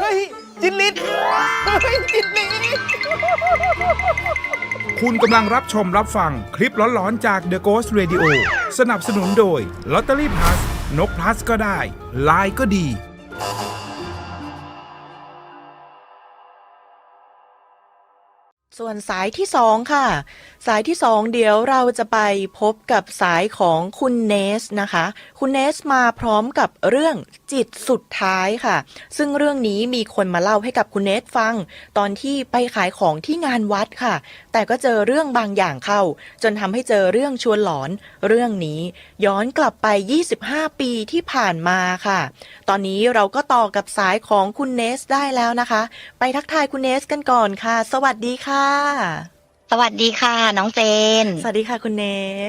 เฮ้ย จินลิศเฮ้ย จินลิศคุณกำลังรับชมรับฟังคลิปหลอนๆจาก The Ghost Radio สนับสนุนโดย Lottery Plus นก plus ก็ได้ ลายก็ดี ส่วนสายที่สองค่ะ สายที่สองเดี๋ยวเราจะไปพบกับสายของคุณเนสนะคะ คุณเนสมาพร้อมกับเรื่องจิตสุดท้ายค่ะ ซึ่งเรื่องนี้มีคนมาเล่าให้กับคุณเนสฟัง ตอนที่ไปขายของที่งานวัดค่ะ แต่ก็เจอเรื่องบางอย่างเข้า จนทำให้เจอเรื่องชวนหลอนเรื่องนี้ ย้อนกลับไป 25 ปีที่ผ่านมาค่ะ ตอนนี้เราก็ต่อกับสายของคุณเนสได้แล้วนะคะ ไปทักทายคุณเนสกันก่อนค่ะ สวัสดีค่ะสวัสดีค่ะ น้องเจน สวัสดีค่ะคุณเน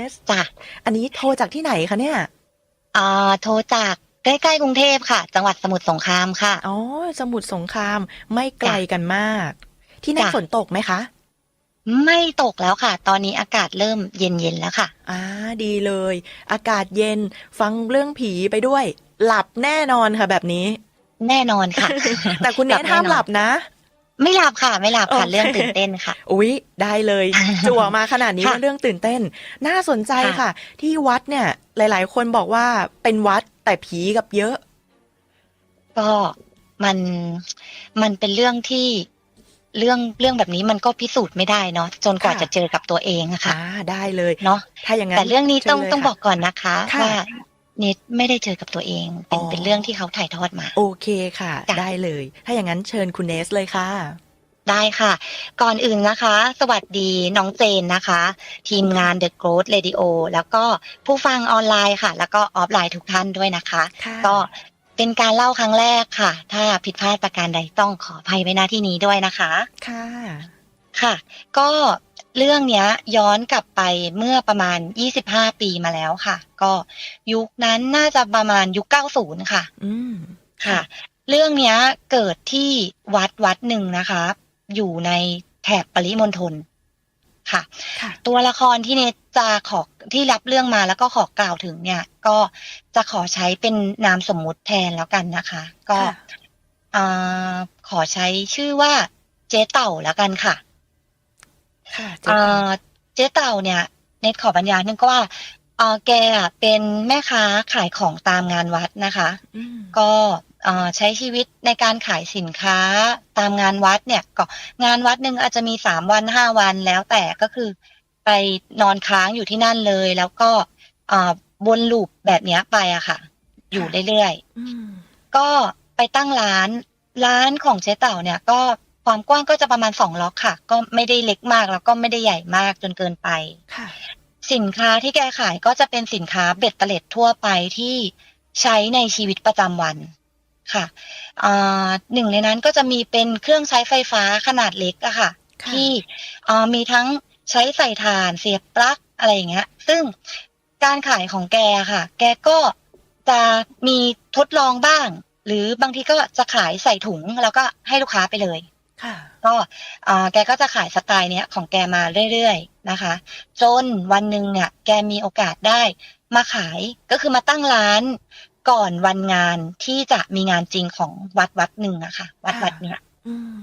ส จ้ะอันนี้โทรจากที่ไหนคะเนี่ย อ่าโทรจากใกล้ๆกรุงเทพค่ะ จังหวัดสมุทรสงครามค่ะ อ๋อ สมุทรสงครามไม่ไกลกันมาก ที่นั่นจ้ะ ฝนตกไหมคะ ไม่ตกแล้วค่ะ ตอนนี้อากาศเริ่มเย็นๆแล้วค่ะ อ่า ดีเลย อากาศเย็น ฟังเรื่องผีไปด้วย หลับแน่นอนค่ะแบบนี้ แน่นอนค่ะ แต่คุณเนสห้ามหลับนะ ไม่หลับค่ะ ไม่หลับค่ะโอเคเรื่องตื่นเต้นค่ะ อุ๊ย ได้เลย จั่วมาขนาดนี้ค่ะว่าเรื่องตื่นเต้น น่าสนใจค่ะค่ะ ที่วัดเนี่ย หลาย ๆ คนบอกว่าเป็นวัดแต่ผีกับเยอะ ก็มันมันเป็นเรื่องที่เรื่องเรื่องแบบนี้มันก็พิสูจน์ไม่ได้เนาะจนกว่าค่ะจะเจอกับตัวเองอะค่ะอ่าได้เลยเนาะถ้าอย่างนั้นแต่เรื่องนี้ต้องชิญลยต้องค่ะบอกก่อนนะคะค่ะว่า เนทไม่ได้เจอกับตัวเอง เป็นอ๋อเป็นเรื่องที่เขาถ่ายทอดมา โอเคค่ะจ้ะได้เลย ถ้าอย่างนั้นเชิญคุณเนสเลยค่ะ ได้ค่ะ ก่อนอื่นนะคะ สวัสดีน้องเจนนะคะ ทีมงาน The Growth Radio แล้วก็ผู้ฟังออนไลน์ค่ะ แล้วก็ออฟไลน์ทุกท่านด้วยนะคะค่ะก็เป็นการเล่าครั้งแรกค่ะ ถ้าผิดพลาดประการใดต้องขออภัยไว้หน้าที่นี้ด้วยนะคะ ค่ะ ค่ะ ก็เรื่องเนี้ยย้อนกลับไปเมื่อประมาณ 25 ปีมาแล้วค่ะ ก็ยุคนั้นน่าจะประมาณยุค 90 ค่ะ อืม ค่ะ เรื่องเนี้ยเกิดที่วัดวัดหนึ่งนะคะ อยู่ในแถบปริมณฑลค่ะ ค่ะ ตัวละครที่เนตจะขอที่รับเรื่องมาแล้วก็ขอกล่าวถึงเนี่ย ก็จะขอใช้เป็นนามสมมุติแทนแล้วกันนะคะ ก็ค่ะ อ่าขอใช้ชื่อว่าเจ๊เต่าแล้วกันค่ะ ค่ะเจ๊อ่ค่ะาเจ๊เต่าเนี่ยเนตขอบรรยายนึงก็ว่าอ่าแกอะเป็นแม่ค้าขายของตามงานวัดนะคะ อืมก็เอ่อใช้ชีวิตในการขายสินค้าตามงานวัดเนี่ยก็งานวัดหนึ่งอาจจะมีสามวันห้าวันแล้วแต่ก็คือ ไปนอนค้างอยู่ที่นั่นเลย แล้วก็อ่าวนลูปแบบเนี้ยไปอะค่ะ อยู่เรื่อยอืมๆก็ไปตั้งร้านร้านของเจ๊เต่าเนี่ยก็ ความกว้างก็จะประมาณสองล็อกค่ะ ก็ไม่ได้เล็กมากแล้วก็ไม่ได้ใหญ่มากจนเกินไปค่ะ สินค้าที่แกขายก็จะเป็นสินค้าเบ็ดเตล็ดทั่วไปที่ใช้ในชีวิตประจำวันค่ะอ่าหนึ่งในนั้นก็จะมีเป็นเครื่องใช้ไฟฟ้าขนาดเล็กอะค่ะค่ะที่อ่ามีทั้งใช้ใส่ถ่านเสียบปลั๊กอะไรอย่างเงี้ย ซึ่งการขายของแกค่ะ แกก็จะมีทดลองบ้าง หรือบางทีก็จะขายใส่ถุงแล้วก็ให้ลูกค้าไปเลย ค่ะ ก็อ่าแกก็จะขายสไตล์เนี้ยของแกมาเรื่อยๆนะคะ จนวันหนึ่งเนี่ย แกมีโอกาสได้มาขายก็คือมาตั้งร้านก่อนวันงานที่จะมีงานจริงของวัดวัดหนึ่งอะค่ะ วัดค่ะวัดเนี้ยอืม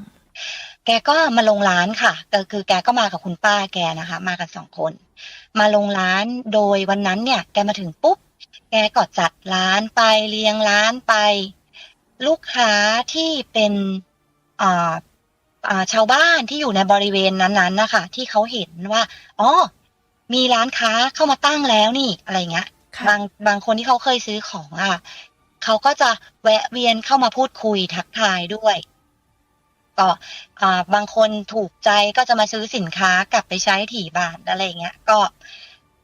แกก็มาลงร้านค่ะก็คือแกก็มากับคุณป้าแกนะคะ มากันสองคน มาลงร้านโดยวันนั้นเนี่ย แกมาถึงปุ๊บ แกก็จัดร้านไปเรียงร้านไป ลูกค้าที่เป็นอ่าอ่า ชาวบ้านที่อยู่ในบริเวณนั้นๆนะคะที่เขาเห็นว่าอ๋อมีร้านค้าเข้ามาตั้งแล้วนี่อะไรเงี้ยค่ะบางบางคนที่เขาเคยซื้อของอะเขาก็จะแวะเวียนเข้ามาพูดคุยทักทายด้วยก็อ่าบางคนถูกใจก็จะมาซื้อสินค้ากลับไปใช้ถี่บาทอะไรเงี้ย ก็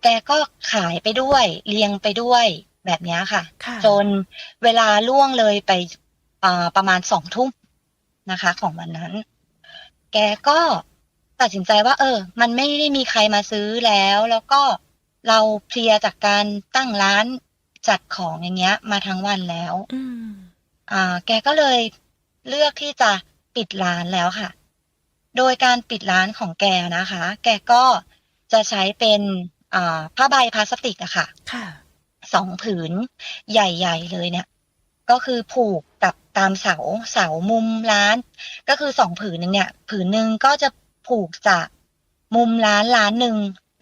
แกก็ขายไปด้วยเรียงไปด้วยแบบเนี้ยค่ะค่ะ จนเวลาล่วงเลยไปอ่าประมาณสองทุ่มนะคะ ของวันนั้น แกก็ตัดสินใจว่า เออ มันไม่ได้มีใครมาซื้อแล้ว แล้วก็เราเพลียจากการตั้งร้านจัดของอย่างเงี้ย มาทั้งวันแล้วอืมอ่า แกก็เลยเลือกที่จะปิดร้านแล้วค่ะ โดยการปิดร้านของแกนะคะ แกก็จะใช้เป็นอ่าผ้าใบพลาสติกอะค่ะ ค่ะ สองผืนใหญ่ ๆ เลยเนี่ย ก็คือผูกกับตามเสาเสามุมร้าน ก็คือสองผืนหนึ่งเนี่ย ผืนหนึ่งก็จะผูกจากมุมร้านร้านหนึ่ง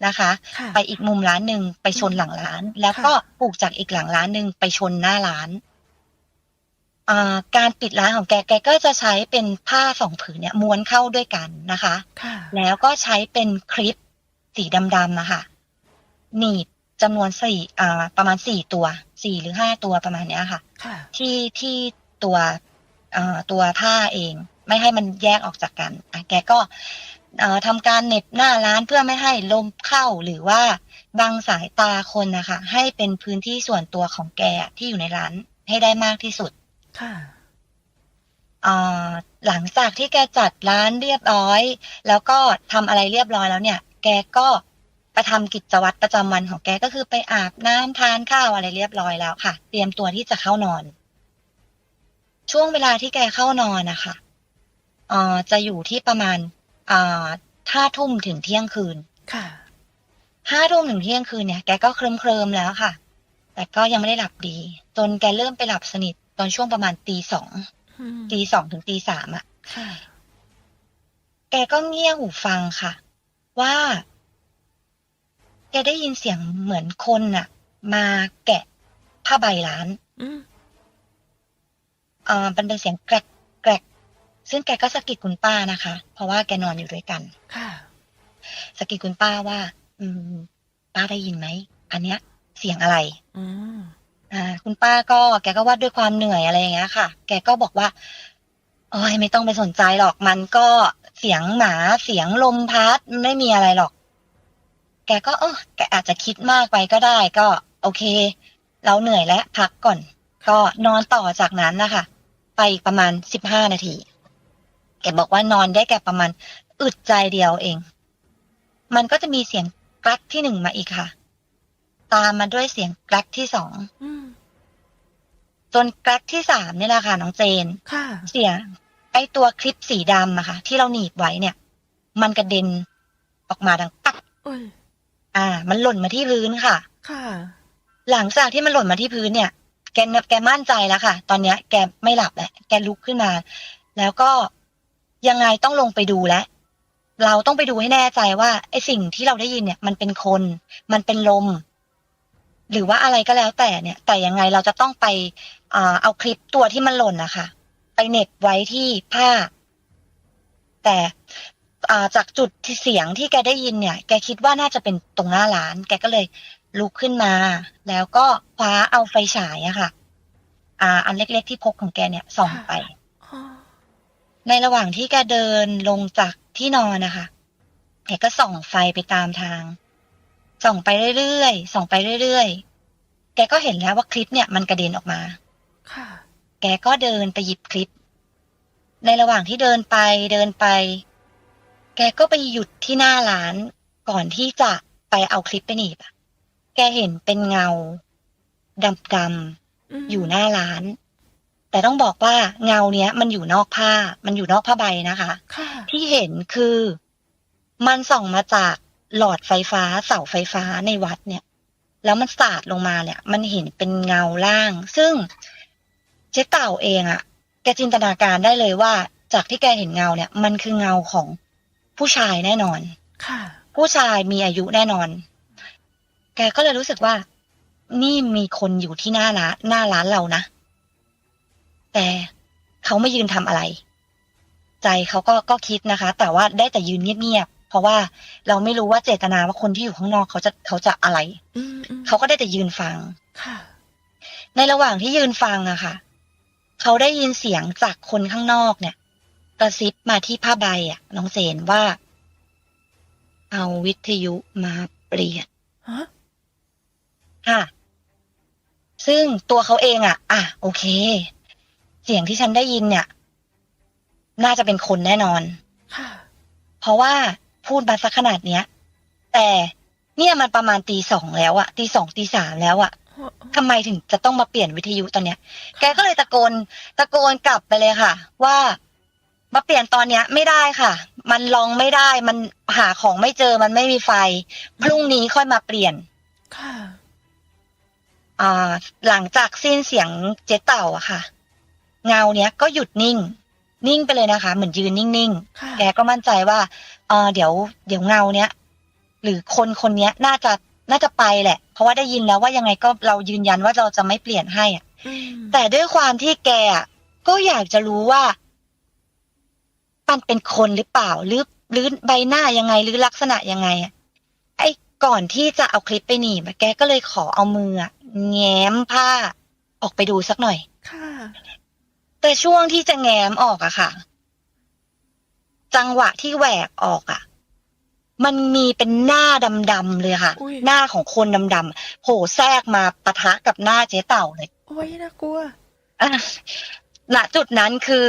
นะคะค่ะไปอีกมุมร้านหนึ่งไปชนหลังร้าน แล้วก็ผูกจากอีกหลังร้านหนึ่งไปชนหน้าร้านอ่าการปิดร้านของแก แกก็จะใช้เป็นผ้าสองผืนเนี่ยม้วนเข้าด้วยกันนะคะค่ะแล้วก็ใช้เป็นคลิปสีดำๆอะค่ะหนีบ จำนวนสี่อ่าประมาณสี่ตัวสี่หรือห้าตัวประมาณเนี้ยค่ะค่ะที่ที่ตัวเอ่อตัวผ้าเอง ไม่ให้มันแยกออกจากกันอะแกก็เอ่อทำการเหน็บหน้าร้านเพื่อไม่ให้ลมเข้าหรือว่าบังสายตาคนนะคะให้เป็นพื้นที่ส่วนตัวของแกที่อยู่ในร้านให้ได้มากที่สุดค่ะเอ่อหลังจากที่แกจัดร้านเรียบร้อย แล้วก็ทำอะไรเรียบร้อยแล้วเนี่ย แกก็ ไปทำกิจวัตรประจำวันของแกก็คือไปอาบน้ำทานข้าวอะไรเรียบร้อยแล้วค่ะ เตรียมตัวที่จะเข้านอน ช่วงเวลาที่แกเข้านอนนะคะเอ่อจะอยู่ที่ประมาณอ่าห้าทุ่มถึงเที่ยงคืน ค่ะห้าทุ่มถึงเที่ยงคืนเนี่ยแกก็เคลิ้มเคลิมๆแล้วค่ะ แต่ก็ยังไม่ได้หลับดี จนแกเริ่มไปหลับสนิทตอนช่วงประมาณตีสองอืมตีสองถึงตีสามอะค่ะแกก็เงี่ยหูฟังค่ะ ว่า แกได้ยินเสียงเหมือนคนน่ะ มาแกะผ้าใบร้านอืมเอ่อมันเป็นเสียงแกรกแกรกซึ่งแกก็สะกิดคุณป้านะคะ เพราะว่าแกนอนอยู่ด้วยกันค่ะ สะกิดคุณป้าว่า อืม ป้าได้ยินไหมอันเนี้ย เสียงอะไร อืมอ่า คุณป้าก็แกก็ว่าด้วยความเหนื่อยอะไรอย่างเงี้ยค่ะ แกก็บอกว่าโอ้ยไม่ต้องไปสนใจหรอกมันก็เสียงหมาเสียงลมพัดไม่มีอะไรหรอก แกก็เออแกอาจจะคิดมากไปก็ได้ก็ โอเค เราเหนื่อยแล้วพักก่อน ก็นอนต่อจากนั้นนะคะ ไปอีกประมาณสิบห้านาที แกบอกว่านอนได้แค่ประมาณอึดใจเดียวเอง มันก็จะมีเสียงกรักที่หนึ่งมาอีกค่ะ ตามมาด้วยเสียงกรักที่สองอืมจนแกร็กที่สามนี่แหละค่ะน้องเจนค่ะเสียงไอตัวคลิปสีดำอะค่ะ ที่เราหนีบไว้เนี่ย มันกระเด็นออกมาดังปักโอ้ยอ่า มันหล่นมาที่พื้นค่ะ ค่ะ หลังจากที่มันหล่นมาที่พื้นเนี่ย แกแกมั่นใจแล้วค่ะ ตอนเนี้ย แกไม่หลับแล้วแกลุกขึ้นมา แล้วก็ยังไงต้องลงไปดูแล้วเราต้องไปดูให้แน่ใจว่าไอสิ่งที่เราได้ยินเนี่ย มันเป็นคน มันเป็นลม หรือว่าอะไรก็แล้วแต่เนี่ย แต่ยังไงเราจะต้องไปอ่าเอาคลิปตัวที่มันหล่นนะคะไปเหน็บไว้ที่ผ้า แต่ อ่าจากจุดที่เสียงที่แกได้ยินเนี่ย แกคิดว่าน่าจะเป็นตรงหน้าร้าน แกก็เลยลุกขึ้นมา แล้วก็คว้าเอาไฟฉายอะค่ะ อ่า อันเล็กๆที่พกของแกเนี่ยส่องไปอ๋อในระหว่างที่แกเดินลงจากที่นอนนะคะแกก็ส่องไฟไปตามทาง ส่องไปเรื่อยๆส่องไปเรื่อยๆ แกก็เห็นแล้วว่าคลิปเนี่ยมันกระเด็นออกมา ค่ะ แกก็เดินไปหยิบคลิป ในระหว่างที่เดินไปเดินไป แกก็ไปหยุดที่หน้าร้านก่อนที่จะไปเอาคลิปไปหนีบอะแกเห็นเป็นเงาดำมๆอยู่หน้าร้าน แต่ต้องบอกว่าเงาเนี้ย มันอยู่นอกผ้า มันอยู่นอกผ้าใบนะคะ ค่ะ ที่เห็นคือมันส่องมาจากหลอดไฟฟ้าเสาไฟฟ้าในวัดเนี่ย แล้วมันสาดลงมาเนี่ย มันเห็นเป็นเงาล่าง ซึ่งเจ๊เต่าเองอะแกจินตนาการได้เลยว่า จากที่แกเห็นเงาเนี่ย มันคือเงาของ ผู้ชายแน่นอน ค่ะ ผู้ชายมีอายุแน่นอน แกก็เลยรู้สึกว่า นี่มีคนอยู่ที่หน้าร้านหน้าร้านเรานะ แต่เขาไม่ยืนทำอะไร ใจเขาก็ก็คิดนะคะ แต่ว่าได้แต่ยืนเงียบๆเพราะว่าเราไม่รู้ว่าเจตนาว่าคนที่อยู่ข้างนอกเขาจะเขาจะอะไรอืมอืมเขาก็ได้แต่ยืนฟังค่ะ ในระหว่างที่ยืนฟังอะค่ะ เขาได้ยินเสียงจากคนข้างนอกเนี่ย กระซิบมาที่ผ้าใบอะน้องเจนว่า เอาวิทยุมาเปลี่ยนฮะค่ะ ซึ่งตัวเขาเองอะอะ โอเค เสียงที่ฉันได้ยินเนี่ย น่าจะเป็นคนแน่นอน ค่ะ เพราะว่าพูดมาสักขนาดเนี้ย แต่เนี่ยมันประมาณตีสองแล้วอะตีสองตีสามแล้วอะทำไมถึงจะต้องมาเปลี่ยนวิทยุตอนเนี้ย แกก็เลยตะโกน ตะโกนกลับไปเลยค่ะ ว่า มาเปลี่ยนตอนเนี้ยไม่ได้ค่ะ มันลองไม่ได้มันหาของไม่เจอมันไม่มีไฟ พรุ่งนี้ค่อยมาเปลี่ยน ค่ะ อ่า หลังจากสิ้นเสียงเจ๊เต่าอะค่ะ เงาเนี้ยก็หยุดนิ่ง นิ่งไปเลยนะคะ เหมือนยืนนิ่งค่ะ ๆแกก็มั่นใจว่าเออเดี๋ยว เดี๋ยวเงาเนี้ยหรือคนคนเนี้ยน่าจะน่าจะไปแหละ เพราะว่าได้ยินแล้วว่ายังไงก็เรายืนยันว่าเราจะไม่เปลี่ยนให้อะ อืมแต่ด้วยความที่แกอะก็อยากจะรู้ว่า มันเป็นคนหรือเปล่าหรือหรือใบหน้ายังไงหรือลักษณะยังไงอะไอ้ก่อนที่จะเอาคลิปไปหนีบอะแกก็เลยขอเอามืออะแง้มผ้าออกไปดูสักหน่อย ค่ะ แต่ช่วงที่จะแง้มออกอะค่ะ จังหวะที่แหวกออกอะมันมีเป็นหน้าดำๆเลยค่ะอุ๊ยหน้าของคนดำๆโผล่แทรกมาปะทะกับหน้าเจ๊เต่าเลย โอ้ยน่ากลัวอะ ณจุดนั้นคือ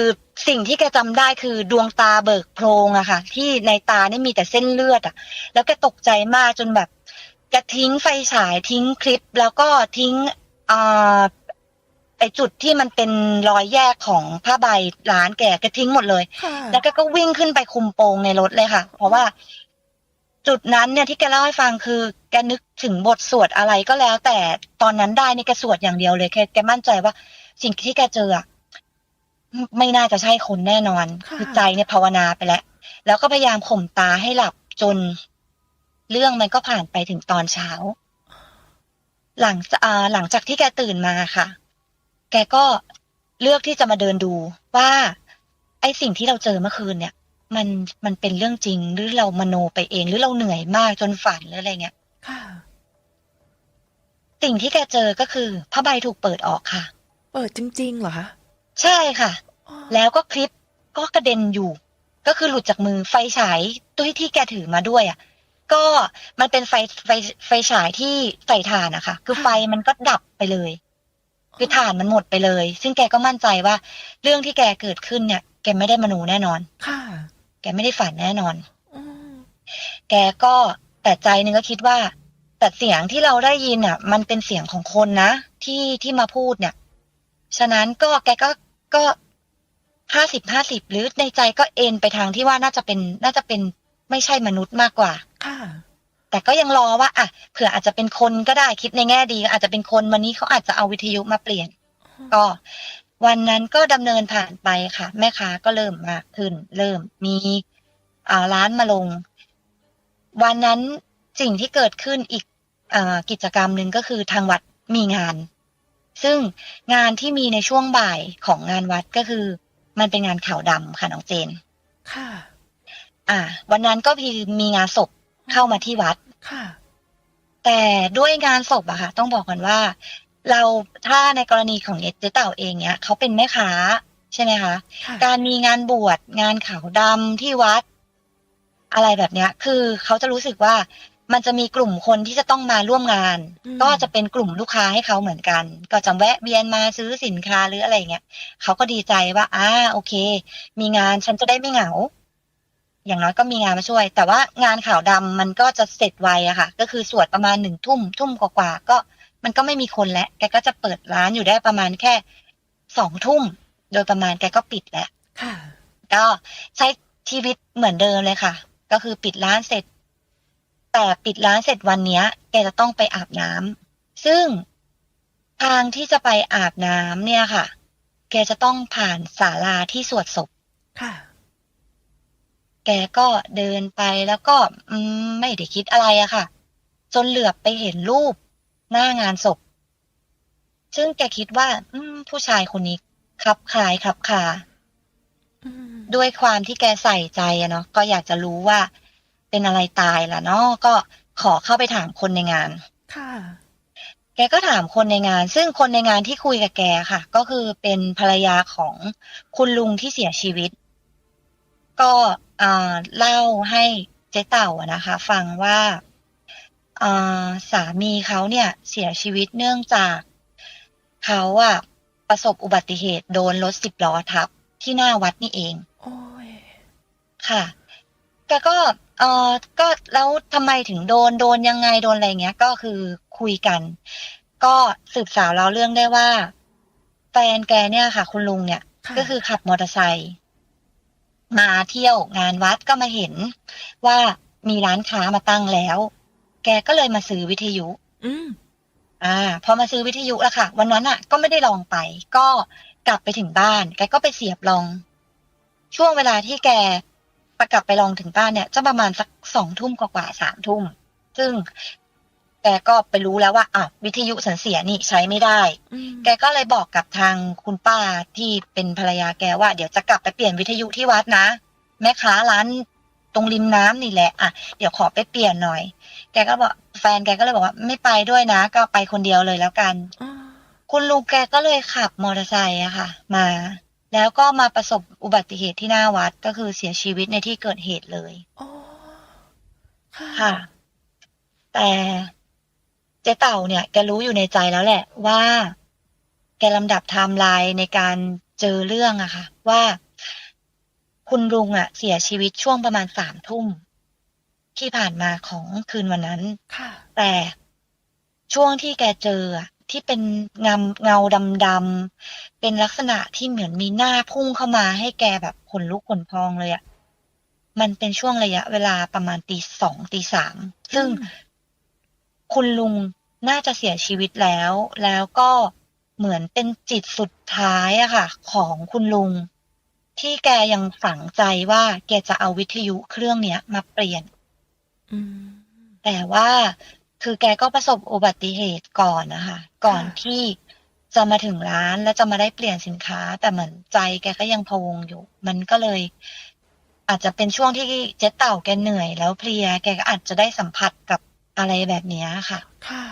สิ่งที่แกจำได้คือดวงตาเบิกโพรงอะค่ะ ที่ในตานี่มีแต่เส้นเลือดอะแล้วแกตกใจมากจนแบบแกทิ้งไฟฉายทิ้งคลิป แล้วก็ทิ้งอ่าไอจุดที่มันเป็นรอยแยกของผ้าใบร้านแกแกทิ้งหมดเลยค่ะแล้วแกก็วิ่งขึ้นไปคุมโปงในรถเลยค่ะ เพราะว่า จุดนั้นเนี่ยที่แกเล่าให้ฟังคือ แกนึกถึงบทสวดอะไรก็แล้ว แต่ตอนนั้นได้นี่แกสวดอย่างเดียวเลยแกแกมั่นใจว่า สิ่งที่แกเจออะ ไม่ไม่น่าจะใช่คนแน่นอนค่ะคือใจเนี่ยภาวนาไปแล้ว แล้วก็พยายามข่มตาให้หลับจน เรื่องมันก็ผ่านไปถึงตอนเช้า หลังจากอ่าหลังจากที่แกตื่นมาค่ะ แกก็เลือกที่จะมาเดินดูว่า ไอ้สิ่งที่เราเจอเมื่อคืนเนี่ย มันมันเป็นเรื่องจริงหรือเรามโนไปเองหรือเราเหนื่อยมากจนฝันหรืออะไรเงี้ยค่ะสิ่งที่แกเจอก็คือผ้าใบถูกเปิดออกค่ะ เปิดจริงๆเหรอคะ ใช่ค่ะอ๋อแล้วก็คลิปก็กระเด็นอยู่ ก็คือหลุดจากมือไฟฉายตัวที่แกถือมาด้วยอะ ก็มันเป็นไฟไฟไฟฉายที่ใส่ถ่านนะคะคือไฟมันก็ดับไปเลย คือถ่านมันหมดไปเลย ซึ่งแกก็มั่นใจว่า เรื่องที่แกเกิดขึ้นเนี่ย แกไม่ได้มโนแน่นอน ค่ะ แกไม่ได้ฝันแน่นอนอืมแกก็แต่ใจหนึงก็คิดว่า แต่เสียงที่เราได้ยินอะ มันเป็นเสียงของคนนะที่ที่มาพูดเนี่ย ฉะนั้นก็แกก็ ก็ห้าสิบห้าสิบหรือในใจก็เอ็นไปทางที่ว่าน่าจะเป็น น่าจะเป็นไม่ใช่มนุษย์มากกว่า ค่ะ แต่ก็ยังรอว่า อะเผื่ออาจจะเป็นคนก็ได้คิดในแง่ดี อาจจะเป็นคนวันนี้เขาอาจจะเอาวิทยุมาเปลี่ยน ก็ วันนั้นก็ดำเนินผ่านไปค่ะ แม่ค้าก็เริ่มมากขึ้น เริ่มมีอ่าร้านมาลง วันนั้นสิ่งที่เกิดขึ้นอีกอากิจกรรมหนึ่งก็คือทางวัดมีงาน ซึ่งงานที่มีในช่วงบ่ายของงานวัดก็คือ มันเป็นงานขาวดำค่ะน้องเจน ค่ะ อ่า วันนั้นก็มีมีงานศพเข้ามาที่วัด ค่ะ แต่ด้วยงานศพอะค่ะ ต้องบอกก่อนว่า เราถ้าในกรณีของเจ๊เต่าเองเนี่ยเขาเป็นแม่ค้าใช่ไหมคะค่ะการมีงานบวชงานขาวดำที่วัด อะไรแบบเนี้ย คือเขาจะรู้สึกว่า มันจะมีกลุ่มคนที่จะต้องมาร่วมงานอืมก็จะเป็นกลุ่มลูกค้าให้เขาเหมือนกัน ก็จะแวะเวียนมาซื้อสินค้าหรืออะไรอย่างเงี้ยเขาก็ดีใจว่าอ่าโอเค มีงานฉันจะได้ไม่เหงา อย่างน้อยก็มีงานมาช่วย แต่ว่างานขาวดำมันก็จะเสร็จไวอะค่ะ ก็คือสวดประมาณหนึ่งทุ่มทุ่มกว่าๆก็มันก็ไม่มีคนแล้วแกก็จะเปิดร้านอยู่ได้ประมาณแค่สองทุ่ม โดยประมาณแกก็ปิดแล้วค่ะก็ใช้ชีวิตเหมือนเดิมเลยค่ะ ก็คือปิดร้านเสร็จ แต่ปิดร้านเสร็จวันเนี้ยแกจะต้องไปอาบน้ำซึ่งทางที่จะไปอาบน้ำเนี่ยค่ะ แกจะต้องผ่านศาลาที่สวดศพค่ะ แกก็เดินไปแล้วก็อืมไม่ได้คิดอะไรอะค่ะ จนเหลือบไปเห็นรูปหน้างานศพ ซึ่งแกคิดว่าอืมผู้ชายคนนี้ขับคลายขับคาอืมด้วยความที่แกใส่ใจอะเนาะก็อยากจะรู้ว่า เป็นอะไรตายล่ะเนาะก็ขอเข้าไปถามคนในงาน ค่ะ แกก็ถามคนในงาน ซึ่งคนในงานที่คุยกับแกค่ะ ก็คือเป็นภรรยาของคุณลุงที่เสียชีวิต ก็อ่าเล่าให้เจ๊เต่าอะนะคะ ฟังว่าอ่าสามีเขาเนี่ยเสียชีวิตเนื่องจากเขาอะประสบอุบัติเหตุโดนรถสิบล้อทับที่หน้าวัดนี่เอง โอ้ย ค่ะ แกก็ เออก็แล้วทำไมถึงโดนโดนยังไงโดนอะไรเงี้ย ก็คือคุยกัน ก็สืบสาวเราเรื่องได้ว่า แฟนแกเนี่ยค่ะ คุณลุงเนี่ย ค่ะก็คือขับมอเตอร์ไซค์มาเที่ยวงานวัดก็มาเห็น ว่ามีร้านค้ามาตั้งแล้ว แกก็เลยมาซื้อวิทยุ อืมอ่าพอมาซื้อวิทยุแล้วค่ะ วันนั้นอะ ก็ไม่ได้ลองไป ก็กลับไปถึงบ้าน แกก็ไปเสียบลอง ช่วงเวลาที่แก ประกลับไปลองถึงบ้านเนี่ยจะประมาณสักสองทุ่มกว่าๆสามทุ่ม ซึ่งแกก็ไปรู้แล้วว่าอะวิทยุสันเสียนี่ใช้ไม่ได้อืมแกก็เลยบอกกับทางคุณป้าที่เป็นภรรยาแกว่า เดี๋ยวจะกลับไปเปลี่ยนวิทยุที่วัดนะ แม่ค้าร้านตรงริมน้ำนี่แหละอะเดี๋ยวขอไปเปลี่ยนหน่อย แกก็บอกแฟนแกก็เลยบอกว่าไม่ไปด้วยนะ ก็ไปคนเดียวเลยแล้วกันอ๋อคุณลุงแกก็เลยขับมอเตอร์ไซค์อะค่ะ มา แล้วก็มาประสบอุบัติเหตุที่หน้าวัดก็คือเสียชีวิตในที่เกิดเหตุเลย อ๋อ ค่ะ ค่ะ แต่เจ๊เต่าเนี่ย แกรู้อยู่ในใจแล้วแหละ ว่า แกลำดับไทม์ไลน์ในการเจอเรื่องอะค่ะ ว่าคุณลุงอะเสียชีวิตช่วงประมาณสามทุ่มที่ผ่านมาของคืนวันนั้น ค่ะ แต่ช่วงที่แกเจออะ ที่เป็นเงาเงาดำๆเป็นลักษณะที่เหมือนมีหน้าพุ่งเข้ามาให้แกแบบขนลุกขนพองเลยอะมันเป็นช่วงระยะเวลาประมาณตีสองตีสามซึ่งอืมคุณลุงน่าจะเสียชีวิตแล้ว แล้วก็เหมือนเป็นจิตสุดท้ายอะค่ะ ของคุณลุง ที่แกยังฝังใจว่าแกจะเอาวิทยุเครื่องเนี้ยมาเปลี่ยนอืมแต่ว่า คือแกก็ประสบอุบัติเหตุก่อนนะคะก่อนที่จะมาถึงร้านแล้วจะมาได้เปลี่ยนสินค้า แต่เหมือนใจแกก็ยังพะวงอยู่ มันก็เลย อาจจะเป็นช่วงที่เจ๊เต่าแกเหนื่อย แล้วเพลียแกก็อาจจะได้สัมผัสกับอะไรแบบเนี้ยค่ะ ค่ะ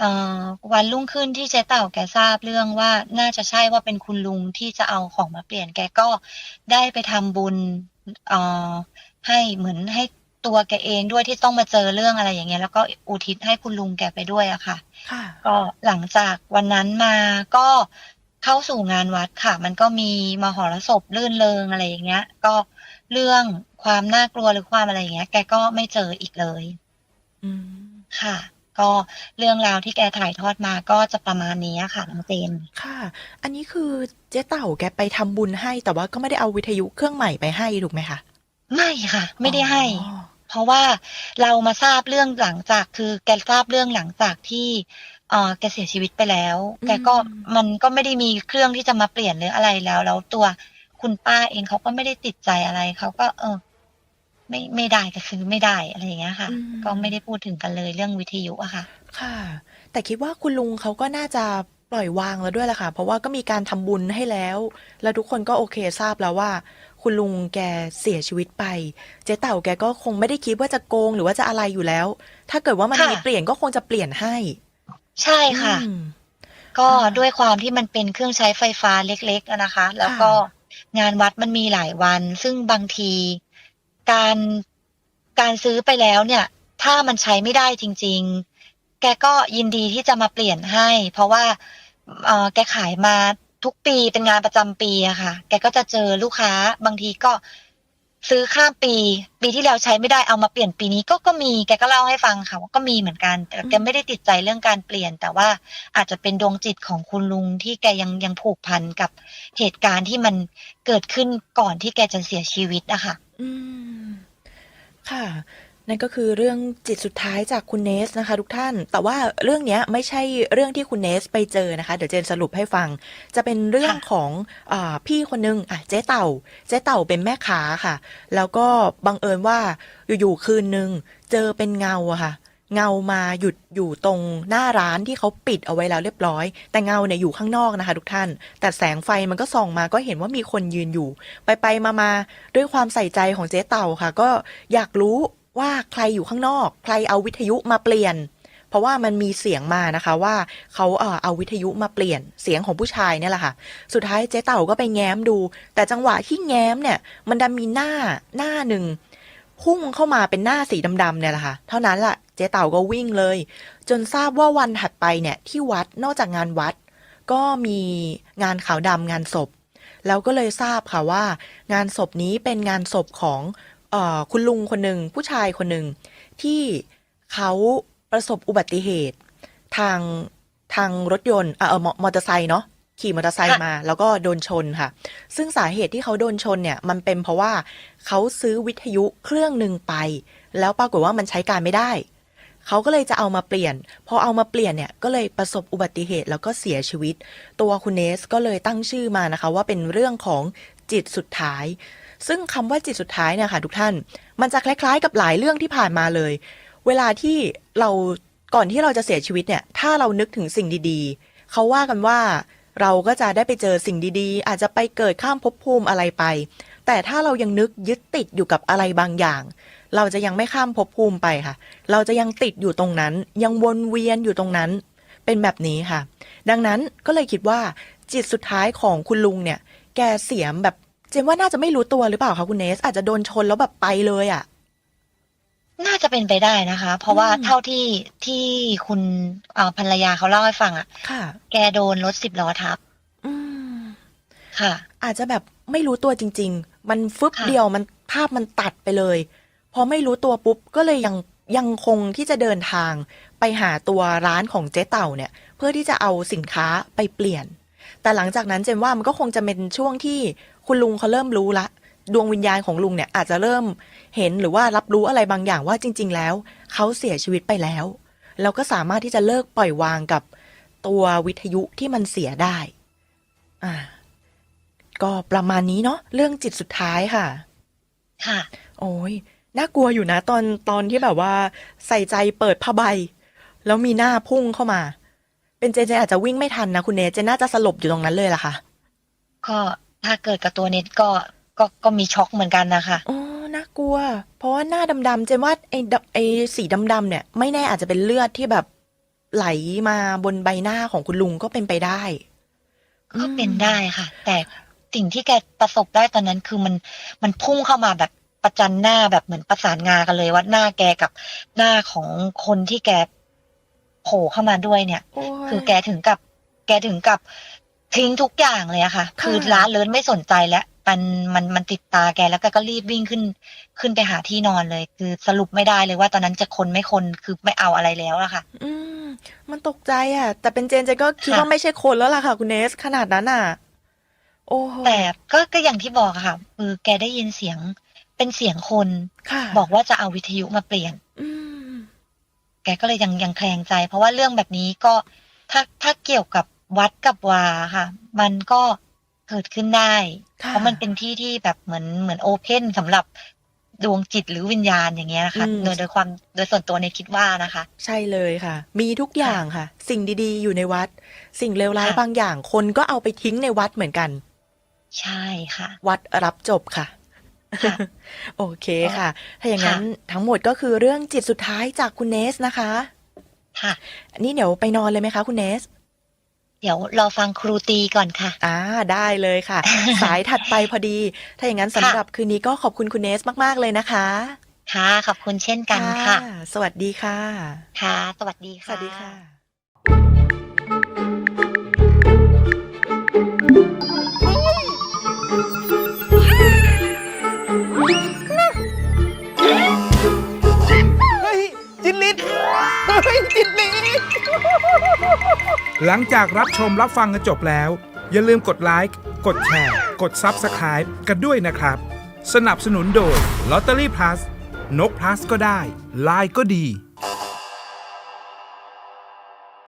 เอ่อวันรุ่งขึ้นที่เจ๊เต่าแกทราบเรื่องว่าน่าจะใช่ว่าเป็นคุณลุงที่จะเอาของมาเปลี่ยนแกก็ได้ไปทำบุญเอ่อให้เหมือนให้ ตัวแกเองด้วยที่ต้องมาเจอเรื่องอะไรอย่างเงี้ยแล้วก็อุทิศให้คุณลุงแกไปด้วยอะค่ะค่ะก็หลังจากวันนั้นมาก็เข้าสู่งานวัดค่ะ มันก็มีมหรสพลื่นเริงอะไรอย่างเงี้ย ก็เรื่องความน่ากลัวหรือความอะไรอย่างเงี้ย แกก็ไม่เจออีกเลยอืมค่ะ ก็เรื่องราวที่แกถ่ายทอดมาก็จะประมาณนี้ค่ะน้องเจนค่ะ อันนี้คือเจ๊เต่าแกไปทำบุญให้ แต่ว่าก็ไม่ได้เอาวิทยุเครื่องใหม่ไปให้ถูกไหมคะไม่ค่ะ ไม่ได้ให้อ๋อ เพราะว่าเรามาทราบเรื่องหลังจาก คือแกทราบเรื่องหลังจากที่เอ่อแกเสียชีวิตไปแล้ว แกก็มันก็ไม่ได้มีเครื่องที่จะมาเปลี่ยนหรืออะไรแล้ว แล้วตัวคุณป้าเองเขาก็ไม่ได้ติดใจอะไรเขาก็ เออ ไม่ไม่ได้ก็คือไม่ได้อะไรอย่างเงี้ยค่ะอืมก็ไม่ได้พูดถึงกันเลยเรื่องวิทยุอะค่ะ ค่ะ แต่คิดว่าคุณลุงเขาก็น่าจะปล่อยวางแล้วด้วยแหละค่ะ เพราะว่าก็มีการทำบุญให้แล้ว แล้วทุกคนก็โอเคทราบแล้วว่า คุณลุงแกเสียชีวิตไป เจ๊เต่าแกก็คงไม่ได้คิดว่าจะโกงหรือว่าจะอะไรอยู่แล้ว ถ้าเกิดว่ามันค่ะมีเปลี่ยนก็คงจะเปลี่ยนให้ใช่ค่ะ อืม ก็อ่าด้วยความที่มันเป็นเครื่องใช้ไฟฟ้าเล็กๆอะนะคะ แล้วก็งานวัดมันมีหลายวัน ซึ่งบางทีการการซื้อไปแล้วเนี่ย ถ้ามันใช้ไม่ได้จริง ๆ แกก็ยินดีที่จะมาเปลี่ยนให้ เพราะว่าเอ่อแกขายมา ทุกปีเป็นงานประจำปีอะค่ะ แกก็จะเจอลูกค้าบางทีก็ซื้อข้ามปี ปีที่แล้วใช้ไม่ได้เอามาเปลี่ยนปีนี้ก็ก็มีแกก็เล่าให้ฟังค่ะว่าก็มีเหมือนกันแต่แกไม่ได้ติดใจเรื่องการเปลี่ยน แต่ว่าอาจจะเป็นดวงจิตของคุณลุงที่แกยังยังผูกพันกับเหตุการณ์ที่มันเกิดขึ้นก่อนที่แกจะเสียชีวิตอะค่ะ อืม ค่ะ นั่นก็คือเรื่องจิตสุดท้ายจากคุณเนสนะคะ ทุกท่าน แต่ว่าเรื่องเนี้ยไม่ใช่เรื่องที่คุณเนสไปเจอนะคะ เดี๋ยวเจนสรุปให้ฟัง จะเป็นเรื่องค่ะของอาพี่คนนึงอะเจ๊เต่า เจ๊เต่าเป็นแม่ค้าค่ะ แล้วก็บังเอิญว่าอยู่ๆคืนนึงเจอเป็นเงาอะค่ะ เงามาหยุดอยู่ตรงหน้าร้านที่เขาปิดเอาไว้แล้วเรียบร้อย แต่เงาเนี่ยอยู่ข้างนอกนะคะ ทุกท่าน แต่แสงไฟมันก็ส่องมาก็เห็นว่ามีคนยืนอยู่ ไปไปมามาด้วยความใส่ใจของเจ๊เต่าค่ะ ก็อยากรู้ ว่าใครอยู่ข้างนอก ใครเอาวิทยุมาเปลี่ยน เพราะว่ามันมีเสียงมานะคะ ว่าเขาเอ่อเอาวิทยุมาเปลี่ยนเสียงของผู้ชายเนี่ยแหละค่ะ สุดท้ายเจ๊เต่าก็ไปแง้มดู แต่จังหวะที่แง้มเนี่ย มันดันมีหน้าหน้าหนึ่งพุ่งเข้ามาเป็นหน้าสีดำๆเนี่ยแหละค่ะ เท่านั้นแหละเจ๊เต่าก็วิ่งเลย จนทราบว่าวันถัดไปเนี่ยที่วัดนอกจากงานวัด ก็มีงานขาวดำงานศพ แล้วก็เลยทราบค่ะว่า งานศพนี้เป็นงานศพของ เออคุณลุงคนหนึ่งผู้ชายคนหนึ่งที่เขาประสบอุบัติเหตุ ทางทางรถยนต์เออเออมอมอเตอร์ไซค์เนาะขี่มอเตอร์ไซค์ค่ะมา แล้วก็โดนชนค่ะ ซึ่งสาเหตุที่เขาโดนชนเนี่ย มันเป็นเพราะว่าเขาซื้อวิทยุเครื่องหนึ่งไป แล้วปรากฏว่ามันใช้การไม่ได้ เขาก็เลยจะเอามาเปลี่ยน พอเอามาเปลี่ยนเนี่ย ก็เลยประสบอุบัติเหตุแล้วก็เสียชีวิต ตัวคุณเนสก็เลยตั้งชื่อมานะคะ ว่าเป็นเรื่องของจิตสุดท้าย ซึ่งคำว่าจิตสุดท้ายเนี่ยค่ะทุกท่าน มันจะคล้ายๆ กับหลายเรื่องที่ผ่านมาเลย เวลาที่เราก่อนที่เราจะเสียชีวิตเนี่ย ถ้าเรานึกถึงสิ่งดีๆ เขาว่ากันว่าเราก็จะได้ไปเจอสิ่งดีๆ อาจจะไปเกิดข้ามภพภูมิอะไรไป แต่ถ้าเรายังนึกยึดติดอยู่กับอะไรบางอย่าง เราจะยังไม่ข้ามภพภูมิไปค่ะ เราจะยังติดอยู่ตรงนั้น ยังวนเวียนอยู่ตรงนั้น เป็นแบบนี้ค่ะ ดังนั้นก็เลยคิดว่าจิตสุดท้ายของคุณลุงเนี่ย แกเสียมแบบ จนว่าน่าจะไม่รู้ตัวหรือเปล่าคะคุณเนส อาจจะโดนชนแล้วแบบไปเลยอะ่ะ น่าจะเป็นไปได้นะคะ เพราะว่าอืมเท่าที่ที่คุณเอ่อภรรยาเขาเล่าให้ฟังอะ ค่ะ แกโดนรถสิบล้อทับอืมค่ะ อาจจะแบบไม่รู้ตัวจริง ๆ มันฟึบค่ะเดียวมันภาพมันตัดไปเลย พอไม่รู้ตัวปุ๊บก็เลยยังยังคงที่จะเดินทางไปหาตัวร้านของเจ๊เต่าเนี่ย เพื่อที่จะเอาสินค้าไปเปลี่ยน แต่หลังจากนั้นเจนว่ามันก็คงจะเป็นช่วงที่ คุณลุงเขาเริ่มรู้ละ ดวงวิญญาณของลุงเนี่ยอาจจะเริ่มเห็นหรือว่ารับรู้อะไรบางอย่างว่าจริง ๆ แล้วเขาเสียชีวิตไปแล้วแล้วก็สามารถที่จะเลิกปล่อยวางกับตัววิทยุที่มันเสียได้ อ่า ก็ประมาณนี้เนาะเรื่องจิตสุดท้ายค่ะ ค่ะ โอ้ยน่ากลัวอยู่นะ ตอนตอนที่แบบว่า ใส่ใจเปิดผ้าใบ แล้วมีหน้าพุ่งเข้ามา เป็นเจเจอาจจะวิ่งไม่ทันนะคุณเนสเจนน่าจะสลบอยู่ตรงนั้นเลยล่ะค่ะ ก็ ถ้าเกิดกับตัวเน็ตก็ก็ก็มีช็อกเหมือนกันนะคะอ๋อน่ากลัว เพราะว่าหน้าดำๆเจนว่าไอ้ดำไอ้สีดำๆเนี่ย ไม่แน่อาจจะเป็นเลือดที่แบบไหลมาบนใบหน้าของคุณลุงก็เป็นไปได้ ก็เป็นได้ค่ะ แต่สิ่งที่แกประสบได้ตอนนั้นคือมันมันพุ่งเข้ามาแบบประจันหน้าแบบเหมือนประสานงากันเลยว่าหน้าแกกับหน้าของคนที่แกโผล่เข้ามาด้วยเนี่ยโอ้ยคือแกถึงกับ แกถึงกับ ทิ้งทุกอย่างเลยอะค่ะค่ะคือร้านเลินไม่สนใจแล้วมันมันมันติดตาแกแล้วแกก็รีบวิ่งขึ้น ขึ้นไปหาที่นอนเลย คือสรุปไม่ได้เลยว่าตอนนั้นจะคนไม่คนคือไม่เอาอะไรแล้วอะค่ะ อืม มันตกใจอะแต่เป็นเจนเจนก็คิดค่ะว่าไม่ใช่คนแล้วล่ะค่ะ คุณเนสขนาดนั้นอะโอ้โหแต่ก็ก็อย่างที่บอกอะค่ะคือแกได้ยินเสียงเป็นเสียงคนค่ะบอกว่าจะเอาวิทยุมาเปลี่ยนอืมแกก็เลยยังยังแคลงใจ เพราะว่าเรื่องแบบนี้ก็ถ้าถ้าเกี่ยวกับ วัดกับวาค่ะ มันก็เกิดขึ้นได้ ค่ะ เพราะมันเป็นที่ที่แบบเหมือนเหมือนโอเพนสำหรับดวงจิตหรือวิญญาณอย่างเงี้ยนะคะอืมโดยโดยความโดยส่วนตัวในยคิดว่านะคะ ใช่เลยค่ะ มีทุกอย่างค่ะ สิ่งดีๆ อยู่ในวัด สิ่งเลวร้ายค่ะ บางอย่างคนก็เอาไปทิ้งในวัดเหมือนกัน ใช่ค่ะ วัดรับจบค่ะ ค่ะ โอเคค่ะ ถ้าอย่างนั้นค่ะทั้งหมดก็คือเรื่องจิตสุดท้ายจากคุณเนสนะคะ ค่ะนี่เดี๋ยวไปนอนเลยไหมคะคุณเนส เดี๋ยวรอฟังครูตีก่อนค่ะ อ่าได้เลยค่ะ สายถัดไปพอดี ถ้าอย่างนั้นสำหรับคืนนี้ก็ขอบคุณคุณเนสมากๆเลยนะคะ ค่ะ ขอบคุณเช่นกันค่ะ สวัสดีค่ะ ค่ะ สวัสดีสค่ะวัสดีค่ะ ยจินลิศหลังจากรับชมรับฟังกันจบแล้ว อย่าลืมกดไลค์ กดแชร์ กด Subscribe กันด้วยนะครับ สนับสนุนโดย Lottery Plus นก plus ก็ได้ ลายก็ดี